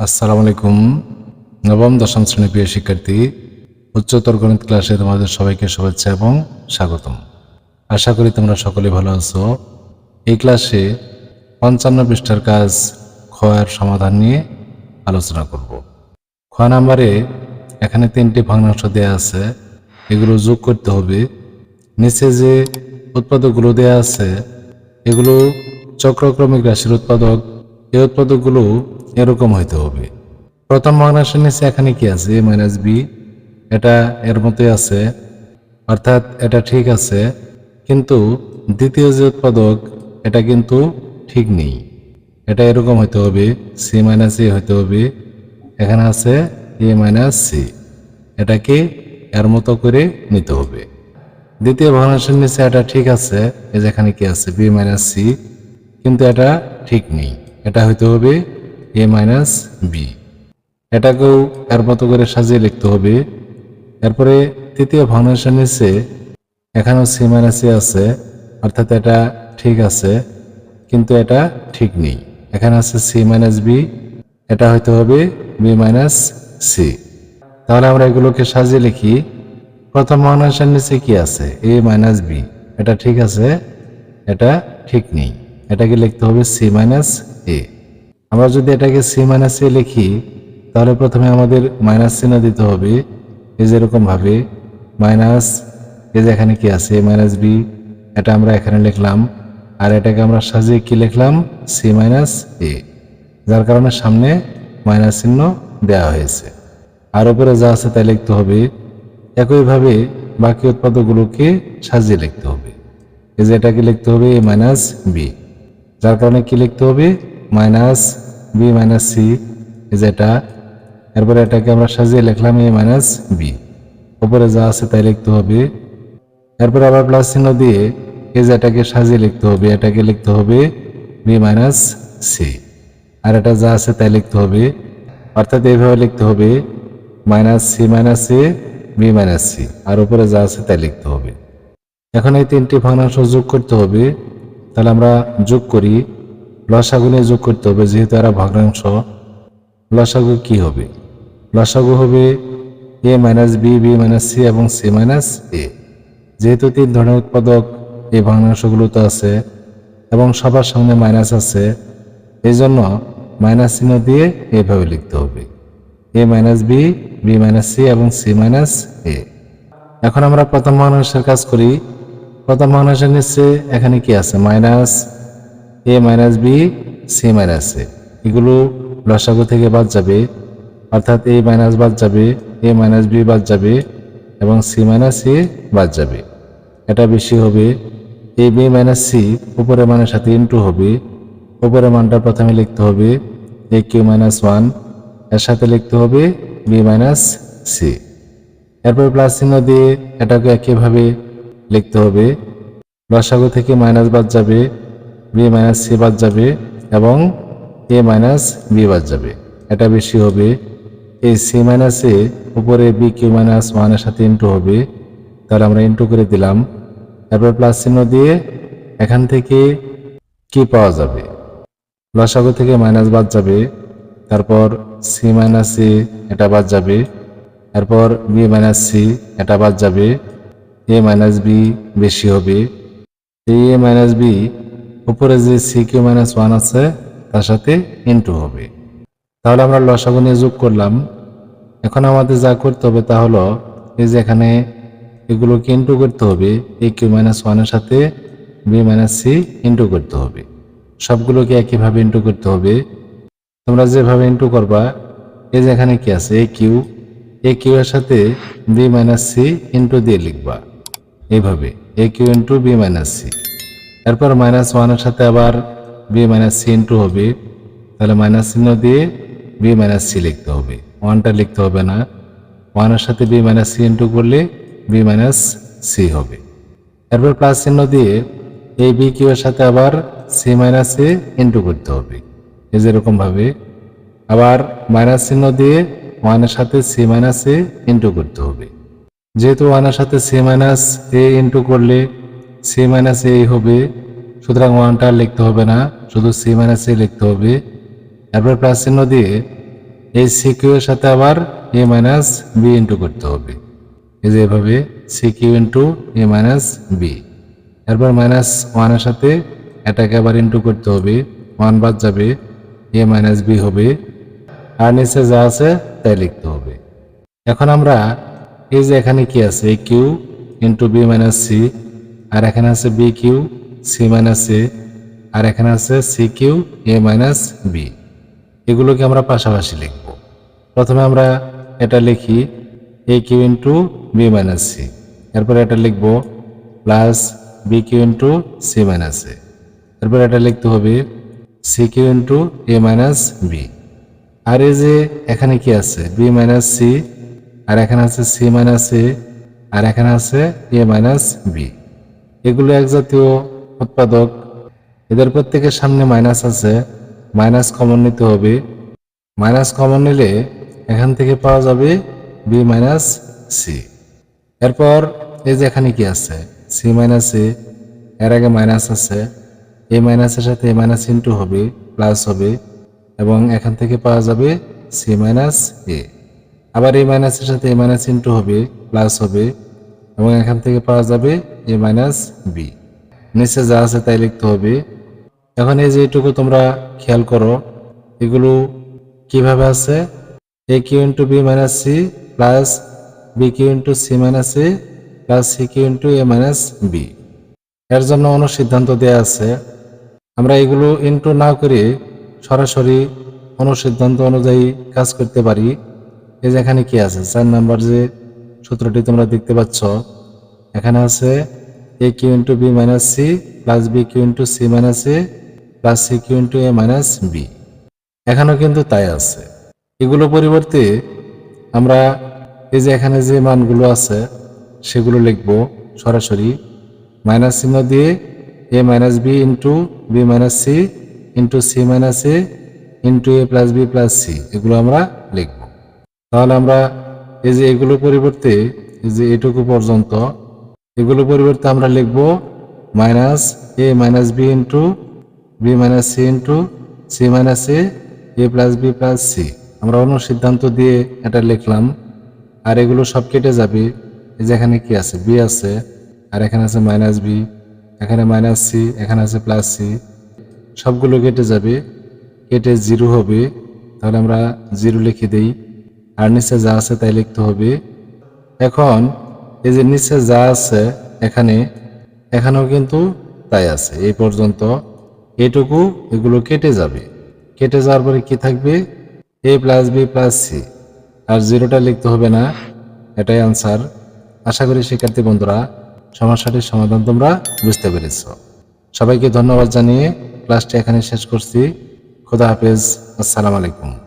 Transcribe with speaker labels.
Speaker 1: আসসালামু আলাইকুম। নবম, দশম শ্রেণি প্রিয় শিক্ষার্থী, উচ্চতর গণিত ক্লাসে তোমাদের সবাইকে শুভেচ্ছা এবং স্বাগতম। আশা করি তোমরা সকলে ভালো আছো। এই ক্লাসে পঞ্চান্ন পৃষ্ঠার কাজ ক্ষয়ের সমাধান নিয়ে আলোচনা করব। খ নাম্বারে এখানে তিনটি ভগ্নাংশ দেওয়া আছে। এগুলো যোগ করতে হবে। নিচে যে উৎপাদকগুলো দেওয়া আছে, এগুলো চক্রক্রমিক রাশির উৎপাদক এই উৎপাদকগুলো এরকম হইতে হবে। প্রথম ভগ্নাংশের নিচে এখানে কি আছে? A minus B. এটা এর মতোই আছে। অর্থাৎ এটা ঠিক আছে। কিন্তু দ্বিতীয় যে উৎপাদক, এটা কিন্তু ঠিক নেই। এটা এরকম হইতে হবে। সি মাইনাস এ হইতে হবে। এখানে আছে এ মাইনাস সি। এটাকে এর মতো করে নিতে হবে। দ্বিতীয় ভগ্নাংশের নিচে এটা ঠিক আছে। এই যে এখানে কি আছে? B minus C. কিন্তু এটা ঠিক নেই। এটা হইতে হবে এ মাইনাস বি এটাকেও এর মতো করে সাজিয়ে লিখতে হবে। এরপরে তৃতীয় ভগ্নাংশের নিচে এখানেও সি মাইনাস এ আছে, অর্থাৎ এটা ঠিক আছে, কিন্তু এটা ঠিক নেই। এখানে আছে সি মাইনাস বি এটা হইতে হবে বি মাইনাস সি তাহলে আমরা এগুলোকে সাজিয়ে লিখি। প্রথম ভগ্নাংশের নিচে কি আছে? এ মাইনাস বি এটা ঠিক আছে, এটা ঠিক নেই। এটাকে লিখতে হবে সি মাইনাস এ আমরা যদি এটাকে সি মাইনাস এ লিখি, তাহলে প্রথমে আমাদের মাইনাস চিহ্ন দিতে হবে। এই যেরকম ভাবে মাইনাস এই যে এখানে কি আছে এ মাইনাস বি এটা আমরা এখানে লিখলাম। আর এটাকে আমরা সাজিয়ে কি লিখলাম? সি মাইনাস এ যার কারণে সামনে মাইনাস চিহ্ন দেওয়া হয়েছে। আর উপরে যা আছে তাই লিখতে হবে। একইভাবে বাকি উৎপাদকগুলোকে সাজিয়ে লিখতে হবে। এই যে এটাকে লিখতে হবে এ মাইনাস বি যার কারণে কি লিখতে হবে? মাইনাস বি মাইনাস সি এই যে এটা এরপরে এটাকে আমরা সাজিয়ে লিখলাম এ মাইনাস বি উপরে যা আছে তাই লিখতে হবে। এরপরে আবার প্লাস চিহ্ন দিয়ে এই যে এটাকে সাজিয়ে লিখতে হবে, এটাকে লিখতে হবে বি মাইনাস সি আর এটা যা আছে তাই লিখতে হবে। অর্থাৎ এইভাবে লিখতে হবে minus C minus A B minus C আর উপরে যা আছে তাই লিখতে হবে। এখন এই তিনটি ভগ্নাংশ যোগ করতে হবে। তাহলে আমরা যোগ করি। লসাগু নিয়ে যোগ করতে হবে, যেহেতু এরা ভগ্নাংশ। লসাগু কি হবে? লসাগু হবে A minus B B minus C এবং সি মাইনাস এ যেহেতু তিন ধরনের উৎপাদক, এই ভগ্নাংশগুলোতে আছে এবং সবার সামনে মাইনাস আছে এই জন্য মাইনাস চিহ্ন দিয়ে এইভাবে লিখতে হবে। A minus B B minus C এবং সি মাইনাস এ এখন আমরা প্রথম ভগ্নাংশের কাজ করি। প্রথম ভগ্নাংশের নিচে, এখানে কি আছে? Minus A minus B C minus A এগুলো লসাগু থেকে বাদ যাবে, অর্থাৎ এ মাইনাস বাদ যাবে এ মাইনাস বি বাদ যাবে এবং সি মাইনাস এ বাদ যাবে। এটা বেশি হবে এ বি মাইনাস সি উপরের মানের সাথে ইন্টু হবে। উপরের মানটা প্রথমে লিখতে হবে এ কিউ মাইনাস ওয়ান, এর সাথে লিখতে হবে বি মাইনাস সি এরপর প্লাস চিহ্ন দিয়ে এটাকে একইভাবে লিখতে হবে। লসাগু থেকে মাইনাস বাদ যাবে, বি মাইনাস সি বাদ যাবে এবং এ মাইনাস বি বাদ যাবে। এটা বেশি হবে। এই সি মাইনাস উপরে বি কিউ মাইনাস ওয়ানের সাথে ইন্টু হবে। তাহলে আমরা ইন্টু করে দিলাম। এরপর প্লাস চিহ্ন দিয়ে এখান থেকে কি পাওয়া যাবে? লসাগু থেকে মাইনাস বাদ যাবে। তারপর সি মাইনাস এ এটা বাদ যাবে। এরপর বি মাইনাস সি এটা বাদ যাবে। এ মাইনাস বি বেশি হবে। এই এ মাইনাস বি উপরে যে সি কিউ মাইনাস ওয়ান আছে, তার সাথে ইন্টু হবে। তাহলে আমরা লসাগু নিয়ে যোগ করলাম। এখন আমাদের যা করতে হবে তা হলো, এই যে এখানে এগুলোকে ইন্টু করতে হবে এ কিউ মাইনাস ওয়ানের সাথে বি মাইনাস সি ইন্টু করতে হবে। সবগুলোকে একইভাবে ইন্টু করতে হবে। তোমরা যেভাবে ইন্টু করবা, এই যে এখানে কি আছে? এ কিউ এ কিউ এর সাথে বি মাইনাস সি ইন্টু দিয়ে লিখবা। এইভাবে A Q into B minus C এরপর মাইনাস ওয়ানের সাথে আবার বি মাইনাস সি ইন্টু হবে। তাহলে মাইনাস চিহ্ন দিয়ে বি মাইনাস সি লিখতে হবে। ওয়ানটা লিখতে হবে না। ওয়ানের সাথে বি মাইনাস সি ইন্টু করলে বি মাইনাস সি হবে। এরপর প্লাস চিহ্ন দিয়ে এই বি কিউ এর সাথে আবার সি মাইনাস এ ইন্টু করতে হবে। এই যেরকম ভাবে। আবার মাইনাস চিহ্ন দিয়ে ওয়ানের সাথে সি মাইনাস এ ইন্টু করতে হবে। যেহেতু ওয়ানের সাথে সি মাইনাস এ ইন্টু করলে সি মাইনাস এ হবে, সুতরাং ওয়ানটা আর লিখতে হবে না, শুধু সি মাইনাস এ লিখতে হবে। এরপর প্লাস চিহ্ন দিয়ে এই সি কিউ এর সাথে আবার এ মাইনাস বি ইন্টু করতে হবে। এই যে এভাবে C Q into A minus B এরপর মাইনাস ওয়ানের সাথে এটাকে আবার ইন্টু করতে হবে। ওয়ান বাদ যাবে এ মাইনাস বি হবে। আর নিচে যা আছে তাই লিখতে হবে। এখন আমরা এই যে এখানে কি আছে? A Q into B minus C আর এখানে আছে B Q C minus A আর এখানে আছে C Q A minus B এগুলোকে আমরা পাশাপাশি লিখব? প্রথমে আমরা এটা লিখি A Q into B minus C এরপর এটা লিখব plus B Q into C minus A এরপর এটা লিখতে হবে C Q into A minus B আর এই যে এখানে কি আছে? বি মাইনাস সি আর এখানে আছে সি মাইনাস এ আর এখানে আছে এ মাইনাস বি এগুলো এক জাতীয় উৎপাদক। এদের প্রত্যেকের সামনে মাইনাস আছে। মাইনাস কমন নিতে হবে। মাইনাস কমন নিলে এখান থেকে পাওয়া যাবে বি মাইনাস সি এরপর এই যে এখানে কি আছে? সি মাইনাস এ এর আগে মাইনাস আছে। এ মাইনাসের সাথে এ মাইনাস ইন্টু হবে প্লাস হবে, এবং এখান থেকে পাওয়া যাবে সি মাইনাস এ আবার এ মাইনাসের সাথে এ মাইনাস ইন্টু হবে প্লাস হবে, এবং এখান থেকে পাওয়া যাবে এ মাইনাস বি নিচে যা আছে তাই লিখতে হবে। এখন এই যে এইটুকু তোমরা খেয়াল করো, এগুলো কীভাবে আছে? A Q into B minus C plus B Q into C minus A plus C Q into A minus B এর জন্য অনুসিদ্ধান্ত দেয়া আছে। আমরা এগুলো ইন্টু না করে সরাসরি অনুসিদ্ধান্ত অনুযায়ী কাজ করতে পারি। এই যে এখানে কি আছে? চার নাম্বার যে সূত্রটি তোমরা দেখতে পাচ্ছ, এখানে আছে A Q into B minus C plus B Q into C minus A plus C Q into A minus B এখানেও কিন্তু তাই আছে। এগুলো পরিবর্তে আমরা এই যে এখানে যে মানগুলো আছে, সেগুলো লিখব সরাসরি। মাইনাস চিহ্ন দিয়ে A minus B into B minus C into C minus A into A plus B plus C এগুলো আমরা তাহলে আমরা এই যে এগুলো পরিবর্তে, এই যে এটুকু পর্যন্ত, এগুলো পরিবর্তে আমরা লিখব minus A minus B into B minus C into C minus A A plus B plus C আমরা অন্য সিদ্ধান্ত দিয়ে এটা লিখলাম। আর এগুলো সব কেটে যাবে। এই যে এখানে কি আছে? বি আছে। আর এখানে আছে মাইনাস বি এখানে মাইনাস সি এখানে আছে প্লাস সি সবগুলো কেটে যাবে। কেটে জিরো হবে। তাহলে আমরা জিরো লিখে দেই। আর নিচে যা আছে তাই লিখতে হবে। এখন এই যে নিচে যা আছে এখানে, এখানেও কিন্তু তাই আছে। এই পর্যন্ত এটুকু এগুলো কেটে যাবে। কেটে যাওয়ার পরে কি থাকবে? A plus B plus C. আর জিরোটা লিখতে হবে না, এটাই আনসার আশা করি শিক্ষার্থী বন্ধুরা, সমস্যাটির সমাধান তোমরা বুঝতে পেরেছ। সবাইকে ধন্যবাদ জানিয়ে ক্লাসটি এখানে শেষ করছি। খোদা হাফেজ, আসসালামু আলাইকুম।